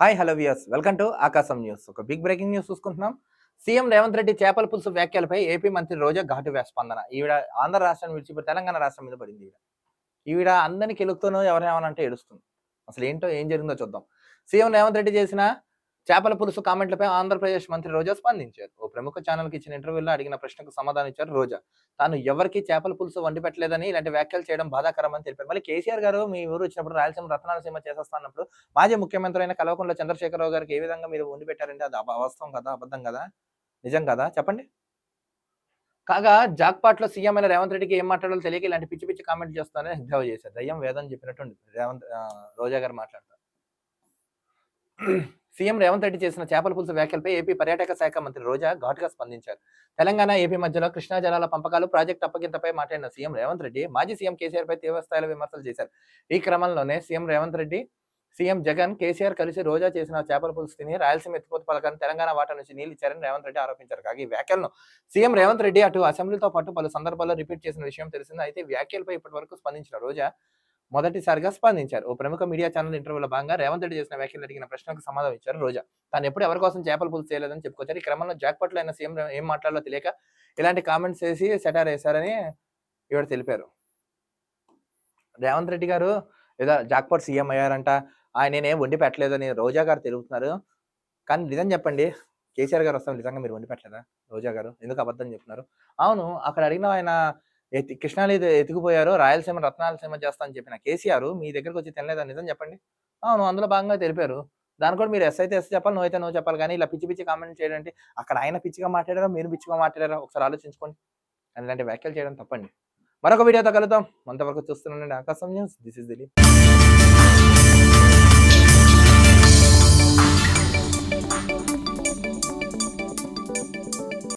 Hi hello views welcome to Akasam news. ఒక big breaking news చూసుకుంటున్నాం. CM Revanth Reddy చేపల పులుసు వ్యాఖ్యలపై ఏపీ మంత్రి రోజా ఘాటు స్పందన ఈవిడ ఆంధ్ర రాష్ట్రాన్ని విడిచిపెట్టి తెలంగాణ రాష్ట్రం మీద పడింది ఈవిడ. ఈవిడ అందరిని కెలుగుతూనో ఎవరేమనంటే ఏడుస్తుంది. అసలు ఏంటో ఏం జరిగిందో చూద్దాం. సీఎం రేవంత్ రెడ్డి చేసిన చేపల పులుసు కామెంట్లపై ఆంధ్రప్రదేశ్ మంత్రి రోజా స్పందించారు. ఓ ప్రముఖ ఛానల్కి ఇచ్చిన ఇంటర్వ్యూలో అడిగిన ప్రశ్నకు సమాధానం ఇచ్చారు రోజా. తాను ఎవరికి చేపల పులుసు వండి పెట్టలేదని ఇలాంటి వ్యాఖ్యలు చేయడం బాధాకరమని తెలిపారు. మళ్ళీ కేసీఆర్ గారు మీ ఊరు వచ్చినప్పుడు రాయలసీమ రత్నాలసీమ చేసేస్తానప్పుడు మాజీ ముఖ్యమంత్రి అయిన కల్వకుంట్ల చంద్రశేఖరరావు గారికి ఏ విధంగా మీరు వండి పెట్టారంటే అది అబ- కదా అబద్ధం కదా? నిజం కదా? చెప్పండి. కాగా జాక్పాట్లో సీఎం అయిన రేవంత్ రెడ్డికి ఏం మాట్లాడాలో తెలియక ఇలాంటి పిచ్చి పిచ్చి కామెంట్ చేస్తానని ఎద్దేవా చేశారు. దయ్యం వేదం చెప్పినట్టు రేవంత్ రోజా గారు మాట్లాడతారు. సీఎం రేవంత్ రెడ్డి చేసిన చేపల పులుసు వ్యాఖ్యలపై ఏపీ పర్యాటక శాఖ మంత్రి రోజా ఘాటుగా స్పందించారు. తెలంగాణ ఏపీ మధ్యలో కృష్ణా జలాల పంపకాలు ప్రాజెక్టు అప్పగింతపై మాట్లాడిన సీఎం రేవంత్ రెడ్డి మాజీ సీఎం కేసీఆర్ పై తీవ్రస్థాయిలో విమర్శలు చేశారు. ఈ క్రమంలోనే CM Revanth Reddy CM Jagan KCR కలిసి రోజా చేసిన చేపల పులుసు తిని రాయలసీమ ఎత్తిపోత పథకాన్ని తెలంగాణ వాటా నుంచి నీళ్ళు ఇచ్చారని రేవంత్ రెడ్డి ఆరోపించారు. కాగా ఈ వ్యాఖ్యలను సీఎం రేవంత్ రెడ్డి అటు అసెంబ్లీతో పాటు పలు సందర్భాల్లో రిపీట్ చేసిన విషయం తెలిసింది. అయితే వ్యాఖ్యలపై ఇప్పటి వరకు స్పందించిన రోజా మొదటిసారిగా స్పందించారు. ఓ ప్రముఖ మీడియా ఛానల్ ఇంటర్వ్యూలో భాగంగా రేవంత్ రెడ్డి చేసిన వ్యాఖ్యలు అడిగిన ప్రశ్నకు సమాధానం ఇచ్చారు రోజా. తాను ఎప్పుడు ఎవరి కోసం చేపల పులుసు చేయలేదని చెప్పుకొచ్చారు. ఈ క్రమంలో జాక్పట్లో అయిన సీఎం ఏం మాట్లాడాలో తెలియక ఇలాంటి కామెంట్స్ చేసి సెటార్ వేశారని ఇవాడు తెలిపారు. రేవంత్ రెడ్డి గారు ఏదో జాక్పాట్ సీఎం అయ్యారంట ఆయన నేనేం వండి పెట్టలేదని రోజా గారు తెలుపుతున్నారు. కానీ నిజం చెప్పండి కేసీఆర్ గారు వస్తాం నిజంగా మీరు వండి పెట్టలేదా? రోజా గారు ఎందుకు అబద్ధం చెప్తున్నారు? అవును అక్కడ అడిగిన ఆయన ఎత్తి కృష్ణాలు ఎత్తుకుపోయారు రాయలసీమ రత్నాలసీమ చేస్తా అని చెప్పిన కేసీఆర్ మీ దగ్గరకు వచ్చి తినలేదా నిజం చెప్పండి? అవును అందులో భాగంగా తెలిపారు. దాని కూడా మీరు ఎస్ అయితే ఎస్ చెప్పాలి నువ్వు అయితే నువ్వు చెప్పాలి కానీ ఇలా పిచ్చి పిచ్చి కామెంట్ చేయడం అంటే అక్కడ ఆయన పిచ్చిగా మాట్లాడారా మీరు పిచ్చిగా మాట్లాడారా? ఒకసారి ఆలోచించుకోండి. అని ఇలాంటి వ్యాఖ్యలు చేయడం తప్పండి. మరొక వీడియోతో కలుద్దాం. అంతవరకు చూస్తున్నానండి ఆకాశం న్యూస్. This is Dilip.